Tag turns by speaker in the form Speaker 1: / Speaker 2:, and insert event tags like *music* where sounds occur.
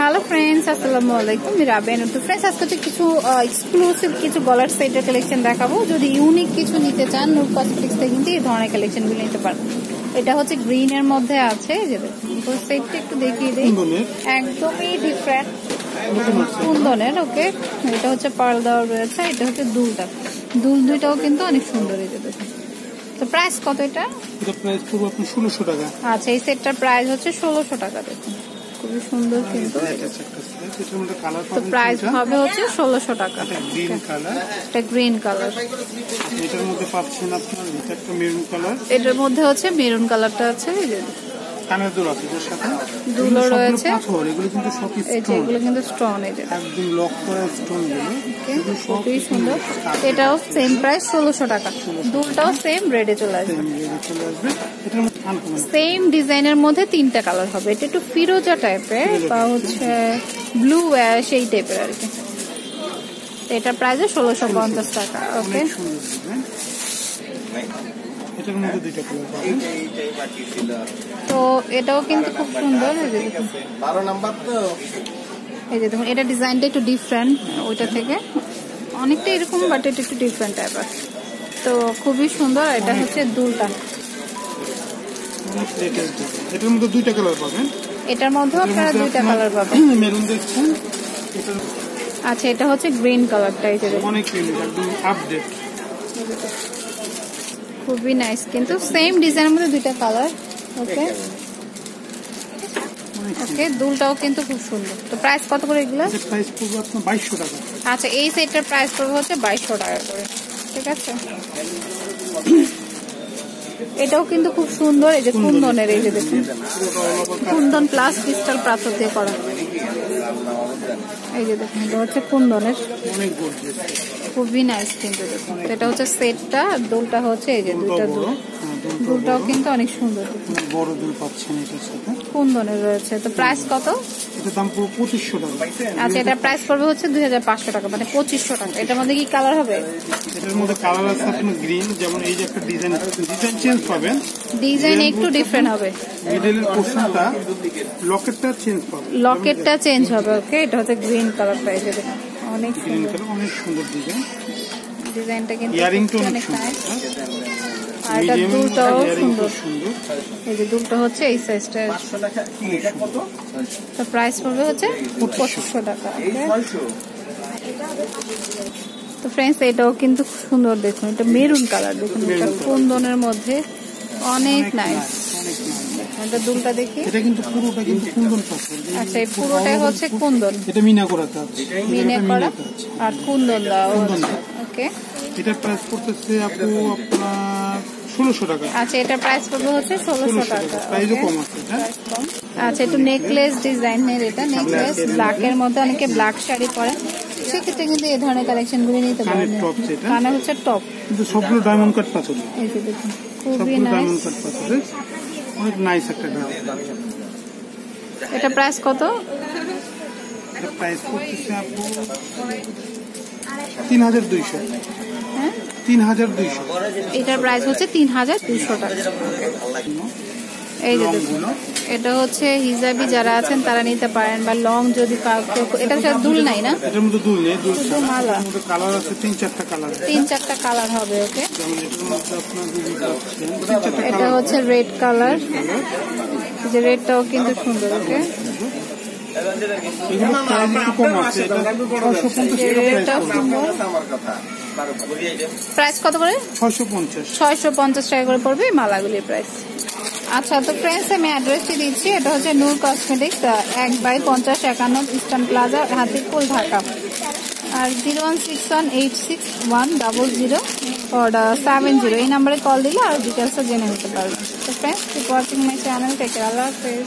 Speaker 1: Hello friends আসসালামু আলাইকুম রাবেন তো ফ্রেন্ডস আজকে হচ্ছে কিছু এক্সক্লুসিভ কিছু গলার সেটের কালেকশন দেখাবো। যদি ইউনিক কিছু নিতে চান নূর কসমেটিক্স থেকে কিন্তু এই ধরনের কালেকশনগুলো নিতে পারেন এটা হচ্ছে গ্রিন এর মধ্যে আছে যে দেখুন সেটটা একটু দেখিয়ে দিই। একদমই ডিফারেন্ট কুন্দনের ওকে এটা হচ্ছে পার্ল দেওয়া রয়েছে এটা হচ্ছে দুলটা দুল দুইটাও কিন্তু অনেক সুন্দর এই যে তো প্রাইস কত এটা?
Speaker 2: এটা প্রাইস পড়বে আপনার ষোলোশো টাকা।
Speaker 1: আচ্ছা এই সেটটার প্রাইস হচ্ছে ষোলোশো টাকা দেখুন। খুবই সুন্দর কিন্তু। তো প্রাইস হবে হচ্ছে ষোলোশো টাকা। এটা গ্রিন কালার
Speaker 2: এটার মধ্যে পাচ্ছেন আপনার এটা একটা মেরুন কালার
Speaker 1: এটার মধ্যে হচ্ছে মেরুন কালারটা আছে এই যে
Speaker 2: কানের দুল আছে এটার সাথে।
Speaker 1: দুলো রয়েছে।
Speaker 2: পাথর এগুলো কিন্তু সব স্টোন
Speaker 1: এগুলো কিন্তু স্টোন এই যে।
Speaker 2: একদম লক করা স্টোনগুলো
Speaker 1: Okay,
Speaker 2: এগুলো সব
Speaker 1: খুবই সুন্দর। এটাও সেম প্রাইস ষোলোশো টাকা। দুলটাও সেম রেডে চলে আসবে।
Speaker 2: চলে আসবে। এটার
Speaker 1: সেম ডিজাইনের মধ্যে তিনটা কালার হবে। এটা একটু ফিরোজা টাইপের বা হচ্ছে ব্লু সেই টাইপের আর কি। এটা প্রাইস ষোলোশো পঞ্চাশ টাকা ওকে
Speaker 2: পাবেন।
Speaker 1: তো এটাও কিন্তু খুব সুন্দর এই যে দেখুন। এটা ডিজাইনটা একটু ডিফারেন্ট ওইটা থেকে। অনেকটা এরকম বাট এটা একটু ডিফারেন্ট টাইপের তো খুবই সুন্দর এটা হচ্ছে দুলটা
Speaker 2: এটার মধ্যে দুইটা কালার পাবেন।
Speaker 1: এটার মধ্যেও আপনারা দুইটা কালার পাবেন। *coughs*
Speaker 2: মেরুন দেখছেন
Speaker 1: আচ্ছা এটা হচ্ছে গ্রিন কালারটা এই যে
Speaker 2: অনেক একদম আপডেট
Speaker 1: খুবই নাইস কিন্তু সেম ডিজাইনের মধ্যে দুইটা কালার ওকে ওকে দুলটাও কিন্তু খুব সুন্দর। তো প্রাইস কত করে এগুলো?
Speaker 2: প্রাইস পড়বে আপনার বাইশশো টাকা।
Speaker 1: আচ্ছা এই সেটটার প্রাইস পড়বে হচ্ছে বাইশশো টাকা করে ঠিক আছে? *coughs* এটাও কিন্তু খুব সুন্দর এই যে কুন্দনের এই যে দেখুন। কুন্দন প্লাস ক্রিস্টাল পাথর দিয়ে করা। এই যে দেখুন এটা হচ্ছে কুন্দনের। খুবই নাইস কিন্তু দেখুন। এটা হচ্ছে সেটটা দোলটা হচ্ছে এই যে
Speaker 2: দুটা
Speaker 1: দুল। দুলটাও কিন্তু অনেক সুন্দর।
Speaker 2: বড় দুল পাচ্ছেন এটার সাথে।
Speaker 1: কুন্দনের রয়েছে? তো প্রাইস কত?
Speaker 2: এটার দাম পুরো পঁচিশশো টাকা।
Speaker 1: আচ্ছা এটার প্রাইস পড়বে হচ্ছে দুই হাজার পাঁচশো টাকা মানে পঁচিশশো টাকা। এটার মধ্যে কি কালার হবে?
Speaker 2: এটার মধ্যে কালার আছে আপনার গ্রিন যেমন এই যে একটা ডিজাইন ডিজাইন চেঞ্জ পাবেন।
Speaker 1: ডিজাইন একটু ডিফারেন্ট হবে।
Speaker 2: মিডলের পোর্শনটা লকেটটা চেঞ্জ পাবেন।
Speaker 1: লকেটটা চেঞ্জ হবে ওকে এটা হচ্ছে গ্রিন কালারটা এই যে দেখুন অনেক
Speaker 2: গ্রিন
Speaker 1: সুন্দর।
Speaker 2: কালার অনেক সুন্দর ডিজাইন
Speaker 1: ডিজাইনটা কিন্তু
Speaker 2: ইয়ারিংটা অনেক সুন্দর
Speaker 1: আর এটা দুলটাও সুন্দর।
Speaker 2: খুব
Speaker 1: এই যে দুলটা হচ্ছে এই সাইজটা
Speaker 3: এটা
Speaker 1: তো প্রাইস পড়বে হচ্ছে পঁচিশশো টাকা তো ফ্রেন্ডস এটাও কিন্তু সুন্দর দেখুন। এটা মেরুন কালার দেখুন এটা কুন্দনের মধ্যে। অনেক নাইস
Speaker 2: অনেক nice।
Speaker 1: এটা দুলটা দেখি।
Speaker 2: এটা কিন্তু পুরোটা কিন্তু কুন্দন
Speaker 1: আচ্ছা এই পুরোটাই হচ্ছে কুন্দন।
Speaker 2: এটা মিনা করা কাজ
Speaker 1: মিনে করা আর কুন্দন
Speaker 2: কুন্দন
Speaker 1: ওকে
Speaker 2: এটার প্রাইস পড়তেছে আপু আপনার ষোলোশো টাকা।
Speaker 1: আচ্ছা এটার প্রাইস পড়বে হচ্ছে ষোলোশো টাকা।
Speaker 2: প্রাইসও কম আছে হ্যাঁ।
Speaker 1: আচ্ছা একটু নেকলেস ডিজাইনের এটা নেকলেস ব্ল্যাকের মধ্যে অনেকে ব্ল্যাক শাড়ি পরে। সেক্ষেত্রে কিন্তু এই ধরনের কালেকশন গুলি নিতে পারেন কানে হচ্ছে টপ
Speaker 2: কিন্তু সবগুলো ডায়মন্ড কাট পাথর।
Speaker 1: এই যে দেখুন খুবই নাইস
Speaker 2: অনেক একটা
Speaker 1: এটা প্রাইস কত?
Speaker 2: প্রাইস পড়তেছে আপু তিন হাজার দুইশো।
Speaker 1: হ্যাঁ
Speaker 2: তিন হাজার দুইশো।
Speaker 1: এটার প্রাইস হচ্ছে তিন হাজার দুশো টাকা। এই যে দেখুন এটা হচ্ছে হিজাবি যারা আছেন তারা নিতে পারেন বা লং যদি এটা হচ্ছে দুল নাই না?
Speaker 2: এটার মধ্যে দুল নেই দুল
Speaker 1: মালা।
Speaker 2: কালার আছে তিন চারটা কালার
Speaker 1: তিন চারটা কালার হবে ওকে এটা হচ্ছে রেড কালার যে রেডটাও কিন্তু সুন্দর ওকে
Speaker 2: প্রাইস
Speaker 1: কত করে?
Speaker 2: ছয়শো পঞ্চাশ।
Speaker 1: টাকা করে পড়বে মালাগুলির প্রাইস আচ্ছা তো ফ্রেন্ডস আমি অ্যাড্রেসটি দিচ্ছি। এটা হচ্ছে নূর কসমেটিক্স এক বাই পঞ্চাশ একান্ন ইস্টার্ন প্লাজা হাতিপুল ঢাকা। আর zero one six one eight six one double zero seven zero এই নাম্বারে কল দিলে আর ডিটেলসটা জেনে নিতে পারবেন তো friends keep watching my channel take আল্লাহ হাফেজ।